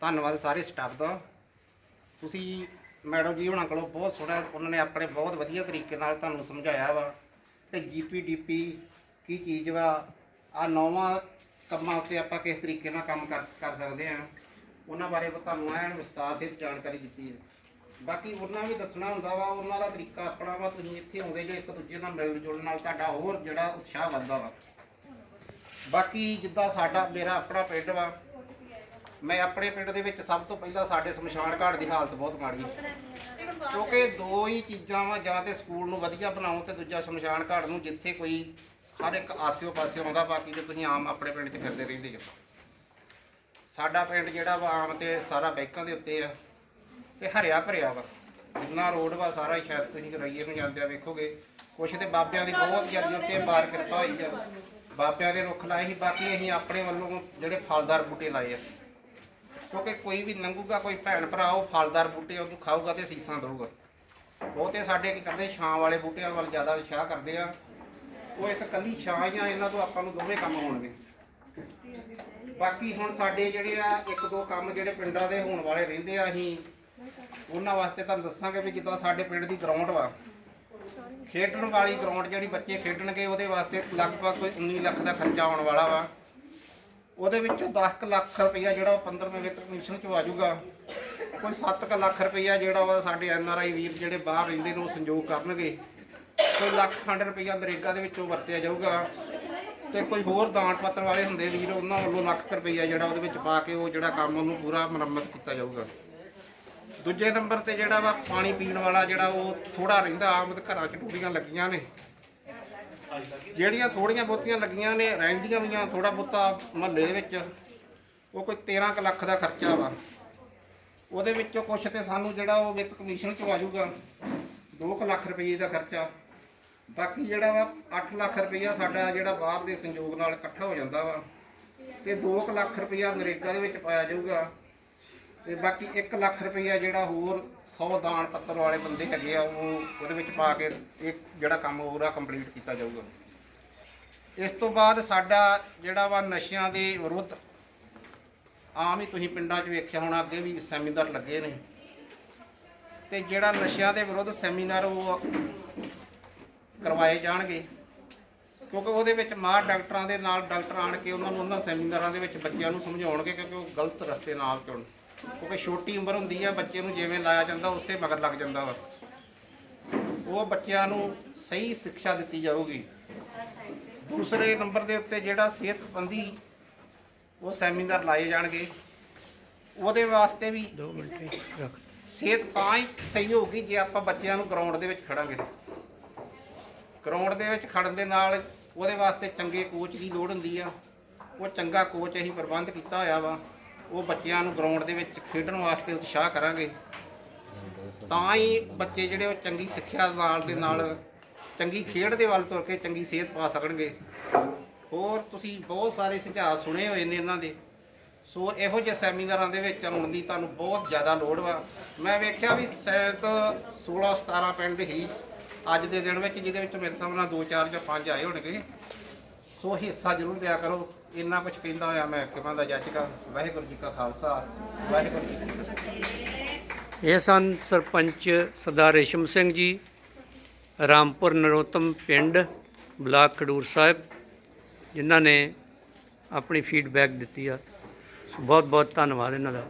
ਧੰਨਵਾਦ ਸਾਰੇ ਸਟਾਫ ਦਾ। ਤੁਸੀਂ ਮੈਡਮ ਜੀ ਉਹਨਾਂ ਕੋਲੋਂ ਬਹੁਤ ਸੋਹਣਾ ਉਹਨਾਂ ਨੇ ਆਪਣੇ ਬਹੁਤ ਵਧੀਆ ਤਰੀਕੇ ਨਾਲ ਤੁਹਾਨੂੰ ਸਮਝਾਇਆ ਵਾ ਕਿ ਜੀਪੀਡੀਪੀ ਕੀ ਚੀਜ਼ ਵਾ ਆ ਨੌਵਾਂ ਕੰਮਾਂ ਉੱਤੇ ਆਪਾਂ ਕਿਸ ਤਰੀਕੇ ਨਾਲ ਕੰਮ ਕਰ ਕਰ ਸਕਦੇ ਆ ਉਹਨਾਂ ਬਾਰੇ ਤੁਹਾਨੂੰ ਐਨ ਵਿਸਤਾਰ ਸਹਿਤ ਜਾਣਕਾਰੀ ਦਿੱਤੀ ਹੈ। ਬਾਕੀ ਉਹਨਾਂ ਵੀ ਦੱਸਣਾ ਹੁੰਦਾ ਵਾ, ਉਹਨਾਂ ਦਾ ਤਰੀਕਾ ਆਪਣਾ ਵਾ, ਤੁਸੀਂ ਇੱਥੇ ਆਉਂਦੇ ਜੇ ਇੱਕ ਦੂਜੇ ਨਾਲ ਮਿਲਣ ਜੁਲਣ ਨਾਲ ਤੁਹਾਡਾ ਹੋਰ ਜਿਹੜਾ ਉਤਸ਼ਾਹ ਵੱਧਦਾ ਵਾ। ਬਾਕੀ ਜਿੱਦਾਂ ਸਾਡਾ, ਮੇਰਾ ਆਪਣਾ ਪਿੰਡ ਵਾ ਮੈਂ ਆਪਣੇ ਪਿੰਡ ਦੇ ਵਿੱਚ ਸਭ ਤੋਂ ਪਹਿਲਾਂ ਸਾਡੇ ਸ਼ਮਸ਼ਾਨ ਘਾਟ ਦੀ ਹਾਲਤ ਬਹੁਤ ਮਾੜੀ ਹੈ। ਕਿਉਂਕਿ ਦੋ ਹੀ ਚੀਜ਼ਾਂ ਵਾ, ਜਾਂ ਤੇ ਸਕੂਲ ਨੂੰ ਵਧੀਆ ਬਣਾਓ ਤੇ ਦੂਜਾ ਸ਼ਮਸ਼ਾਨ ਘਾਟ ਨੂੰ ਜਿੱਥੇ ਕੋਈ ਹਰ ਇੱਕ ਆਸਿਓ ਪਾਸੇ ਆਉਂਦਾ, ਬਾਕੀ ਤੇ ਤੁਸੀਂ ਆਮ ਆਪਣੇ ਪਿੰਡ 'ਚ ਫਿਰਦੇ ਰਹਿੰਦੇ ਜੋ ਸਾਡਾ ਪਿੰਡ ਜਿਹੜਾ ਵਾ, ਆਮ ਤੇ ਸਾਰਾ ਬੈਂਕਾਂ ਦੇ ਉੱਤੇ ਆ ਤੇ ਹਰਿਆ ਭਰਿਆ ਵਾ। ਜਿੰਨਾ ਰੋਡ ਵਾ, ਸਾਰਾ ਹੀ ਸ਼ਾਇਦ ਤੁਸੀਂ ਰਈਏ ਨੂੰ ਜਾਂਦੇ ਆ ਵੇਖੋਗੇ। ਕੁਛ ਤੇ ਬਾਬਿਆਂ ਦੀ ਬਹੁਤ ਜ਼ਿਆਦਾ ਉੱਤੇ ਬਾਰ ਕਿਰਪਾ ਹੋਈ ਆ। ਬਾਬਿਆਂ ਦੇ ਰੁੱਖ ਲਾਏ ਸੀ, ਬਾਕੀ ਅਸੀਂ ਆਪਣੇ ਵੱਲੋਂ ਜਿਹੜੇ ਫਲਦਾਰ ਬੂਟੇ ਲਾਏ ਆ। ਕਿਉਂਕਿ ਕੋਈ ਵੀ ਲੰਘੂਗਾ ਕੋਈ ਭੈਣ ਭਰਾ, ਉਹ ਫਲਦਾਰ ਬੂਟੇ ਉਹਨੂੰ ਖਾਊਗਾ ਤੇ ਸੀਸਾਂ ਦਊਗਾ। ਬਹੁਤੇ ਸਾਡੇ ਕੀ ਕਰਦੇ, ਛਾਂ ਵਾਲੇ ਬੂਟਿਆਂ ਵੱਲ ਜ਼ਿਆਦਾ ਵਿਸ਼ਾਹ ਕਰਦੇ ਆ। ਉਹ ਇੱਕ ਕੱਲੀ ਛਾਂ ਜਾਂ ਇਹਨਾਂ ਤੋਂ ਆਪਾਂ ਨੂੰ ਦੋਵੇਂ ਕੰਮ ਹੋਣਗੇ ਬਾਕੀ ਹੁਣ ਸਾਡੇ ਜਿਹੜੇ ਆ, ਇੱਕ ਦੋ ਕੰਮ ਜਿਹੜੇ ਪਿੰਡਾਂ ਦੇ ਹੋਣ ਵਾਲੇ ਰਹਿੰਦੇ ਆ ਅਸੀਂ, ਉਹਨਾਂ ਵਾਸਤੇ ਤੁਹਾਨੂੰ ਦੱਸਾਂਗੇ ਵੀ ਜਿੱਦਾਂ ਸਾਡੇ ਪਿੰਡ ਦੀ ਗਰਾਊਂਡ ਵਾ। ਖੇਡਣ ਵਾਲੀ ਗਰਾਊਂਡ ਜਿਹੜੀ ਬੱਚੇ ਖੇਡਣਗੇ, ਉਹਦੇ ਵਾਸਤੇ ਲਗਭਗ ਕੋਈ 19 ਲੱਖ ਦਾ ਖਰਚਾ ਆਉਣ ਵਾਲਾ ਵਾ। ਉਹਦੇ ਵਿੱਚੋਂ 10 ਲੱਖ ਰੁਪਈਆ ਜਿਹੜਾ ਉਹ 15ਵੇਂ ਵਿੱਤ ਕਮਿਸ਼ਨ ਚੋਂ ਆ ਜਾਊਗਾ। ਕੋਈ 7 ਲੱਖ ਰੁਪਈਆ ਜਿਹੜਾ ਵਾ ਸਾਡੇ ਐਨ ਆਰ ਆਈ ਵੀਰ ਜਿਹੜੇ ਬਾਹਰ ਰਹਿੰਦੇ ਨੇ ਉਹ ਸੰਯੋਗ ਕਰਨਗੇ। ਕੋਈ ਲੱਖ ਖੰਡ ਰੁਪਈਆ ਨਰੇਗਾ ਦੇ ਵਿੱਚੋਂ ਵਰਤਿਆ ਜਾਊਗਾ। ਤੇ ਕੋਈ ਹੋਰ ਦਾਨ ਪੱਤਰ ਵਾਲੇ ਹੁੰਦੇ ਵੀਰ, ਉਹਨਾਂ ਵੱਲੋਂ ਲੱਖ ਕੁ ਰੁਪਈਆ ਜਿਹੜਾ ਉਹਦੇ ਵਿੱਚ ਪਾ ਕੇ ਉਹ ਜਿਹੜਾ ਕੰਮ ਉਹਨੂੰ ਪੂਰਾ ਮੁਰੰਮਤ ਕੀਤਾ ਜਾਊਗਾ। ਦੂਜੇ ਨੰਬਰ ਤੇ ਜਿਹੜਾ ਵਾ ਪਾਣੀ ਪੀਣ ਵਾਲਾ ਜਿਹੜਾ ਉਹ ਥੋੜਾ ਰਹਿੰਦਾ ਆਮਦ ਘਰਾਂ 'ਚ ਟੂਟੀਆਂ ਲੱਗੀਆਂ ਨੇ। ਜਿਹੜੀਆਂ ਥੋੜੀਆਂ ਬਹੁਤੀਆਂ ਲੱਗੀਆਂ ਨੇ, ਰਹਿੰਦੀਆਂ ਵੀਆਂ ਥੋੜਾ ਬਹੁਤਾ ਮਹੱਲੇ ਦੇ ਵਿੱਚ, ਉਹ ਕੋਈ 13 ਕੁ ਲੱਖ ਦਾ ਖਰਚਾ ਵਾ। ਉਹਦੇ ਵਿੱਚੋਂ ਕੁਛ ਤੇ ਸਾਨੂੰ ਜਿਹੜਾ ਉਹ ਵਿੱਤ ਕਮਿਸ਼ਨ ਚੋਂ ਆ ਜਾਊਗਾ 2 ਲੱਖ ਰੁਪਏ ਦਾ ਖਰਚਾ। ਬਾਕੀ ਜਿਹੜਾ ਵਾ 8 ਲੱਖ ਰੁਪਈਆ ਸਾਡਾ ਜਿਹੜਾ ਬਾਹਰ ਦੇ ਸੰਯੋਗ ਨਾਲ ਇਕੱਠਾ ਹੋ ਜਾਂਦਾ ਵਾ, ਤੇ 2 ਲੱਖ ਰੁਪਈਆ ਨਰੇਗਾ ਦੇ ਵਿੱਚ ਪਾਇਆ ਜਾਊਗਾ। ਤੇ ਬਾਕੀ 1 ਲੱਖ ਰੁਪਈਆ ਜਿਹੜਾ ਹੋਰ 100 ਦਾਨ ਪੱਤਰ ਵਾਲੇ ਬੰਦੇ ਹੈਗੇ ਆ, ਉਹ ਉਹਦੇ ਵਿੱਚ ਪਾ ਕੇ ਇਹ ਜਿਹੜਾ ਕੰਮ ਪੂਰਾ ਕੰਪਲੀਟ ਕੀਤਾ ਜਾਊਗਾ। ਇਸ ਤੋਂ ਬਾਅਦ ਸਾਡਾ ਜਿਹੜਾ ਵਾ ਨਸ਼ਿਆਂ ਦੇ ਵਿਰੁੱਧ, ਆਮ ਹੀ ਤੁਸੀਂ ਪਿੰਡਾਂ 'ਚ ਵੇਖਿਆ ਹੋਣਾ, ਅੱਗੇ ਵੀ ਸੈਮੀਨਾਰ ਲੱਗੇ ਨੇ। ਤੇ ਜਿਹੜਾ ਨਸ਼ਿਆਂ ਦੇ ਵਿਰੁੱਧ ਸੈਮੀਨਾਰ ਉਹ ਕਰਵਾਏ ਜਾਣਗੇ, ਕਿਉਂਕਿ ਉਹਦੇ ਵਿੱਚ ਮਾਂ ਡਾਕਟਰਾਂ ਦੇ ਨਾਲ ਡਾਕਟਰ ਆਣ ਕੇ ਉਹਨਾਂ ਨੂੰ ਉਹਨਾਂ ਸੈਮੀਨਾਰਾਂ ਦੇ ਵਿੱਚ ਬੱਚਿਆਂ ਨੂੰ ਸਮਝਾਉਣਗੇ, ਕਿਉਂਕਿ ਉਹ ਗਲਤ ਰਸਤੇ ਨਾਲ ਚੁਣ ਕਿਉਂਕਿ ਛੋਟੀ ਉਮਰ ਹੁੰਦੀ ਆ ਬੱਚੇ ਨੂੰ ਜਿਵੇਂ ਲਾਇਆ ਜਾਂਦਾ ਉਸੇ ਮਗਰ ਲੱਗ ਜਾਂਦਾ ਵਾ। ਉਹ ਬੱਚਿਆਂ ਨੂੰ ਸਹੀ ਸਿੱਖਿਆ ਦਿੱਤੀ ਜਾਊਗੀ। ਦੂਸਰੇ ਨੰਬਰ ਦੇ ਉੱਤੇ ਜਿਹੜਾ ਸਿਹਤ ਸੰਬੰਧੀ ਉਹ ਸੈਮੀਨਾਰ ਲਾਏ ਜਾਣਗੇ। ਉਹਦੇ ਵਾਸਤੇ ਵੀ 2 ਮਿੰਟ ਰੱਖ। ਸਿਹਤ ਤਾਂ ਹੀ ਸਹੀ ਹੋਊਗੀ ਜੇ ਆਪਾਂ ਬੱਚਿਆਂ ਨੂੰ ਗਰਾਊਂਡ ਦੇ ਵਿੱਚ ਖੜਾਂਗੇ। ਗਰਾਊਂਡ ਦੇ ਵਿੱਚ ਖੜਨ ਦੇ ਨਾਲ ਉਹਦੇ ਵਾਸਤੇ ਚੰਗੇ ਕੋਚ ਦੀ ਲੋੜ ਹੁੰਦੀ ਆ। ਉਹ ਚੰਗਾ ਕੋਚ ਅਸੀਂ ਪ੍ਰਬੰਧ ਕੀਤਾ ਹੋਇਆ ਵਾ। ਉਹ ਬੱਚਿਆਂ ਨੂੰ ਗਰਾਊਂਡ ਦੇ ਵਿੱਚ ਖੇਡਣ ਵਾਸਤੇ ਉਤਸ਼ਾਹ ਕਰਾਂਗੇ। ਤਾਂ ਹੀ ਬੱਚੇ ਜਿਹੜੇ ਉਹ ਚੰਗੀ ਸਿੱਖਿਆ ਨਾਲ ਦੇ ਨਾਲ ਚੰਗੀ ਖੇਡ ਦੇ ਵੱਲ ਤੁਰ ਕੇ ਚੰਗੀ ਸਿਹਤ ਪਾ ਸਕਣਗੇ। ਹੋਰ ਤੁਸੀਂ ਬਹੁਤ ਸਾਰੇ ਸੁਝਾਅ ਸੁਣੇ ਹੋਏ ਨੇ ਇਹਨਾਂ ਦੇ। ਸੋ ਇਹੋ ਜਿਹੇ ਸੈਮੀਨਾਰਾਂ ਦੇ ਵਿੱਚ ਆਉਣ ਦੀ ਤੁਹਾਨੂੰ ਬਹੁਤ ਜ਼ਿਆਦਾ ਲੋੜ ਵਾ। ਮੈਂ ਵੇਖਿਆ ਵੀ ਸ਼ਾਇਦ 16 17 ਪਿੰਡ ਹੀ ਅੱਜ ਦੇ ਦਿਨ ਵਿੱਚ, ਜਿਹਦੇ ਵਿੱਚ ਮੇਰੇ ਹਿਸਾਬ ਨਾਲ 2 4 ਜਾਂ 5 ਆਏ ਹੋਣਗੇ। ਸੋ ਹਿੱਸਾ ਜ਼ਰੂਰ ਦਿਆ ਕਰੋ। ਇੰਨਾ ਕੁਝ ਕਹਿੰਦਾ ਹੋਇਆ ਮੈਂ ਕਿਵਾਂ ਦਾ ਜੱਜਗਾ ਵਾਹਿਗੁਰੂ ਜੀ ਕਾ ਖਾਲਸਾ। ਵਾਹਿਗੁਰੂ ਜੀ ਕੀ ਫਤਿਹ। ਇਹ ਸਨ ਸਰਪੰਚ ਸਰਦਾਰ ਰੇਸ਼ਮ ਸਿੰਘ ਜੀ, ਰਾਮਪੁਰ ਨਰੋਤਮ ਪਿੰਡ, ਬਲਾਕ ਖਡੂਰ ਸਾਹਿਬ, ਜਿਨ੍ਹਾਂ ਨੇ ਆਪਣੀ ਫੀਡਬੈਕ ਦਿੱਤੀ ਆ। ਸੋ ਬਹੁਤ ਬਹੁਤ ਧੰਨਵਾਦ ਇਹਨਾਂ ਦਾ।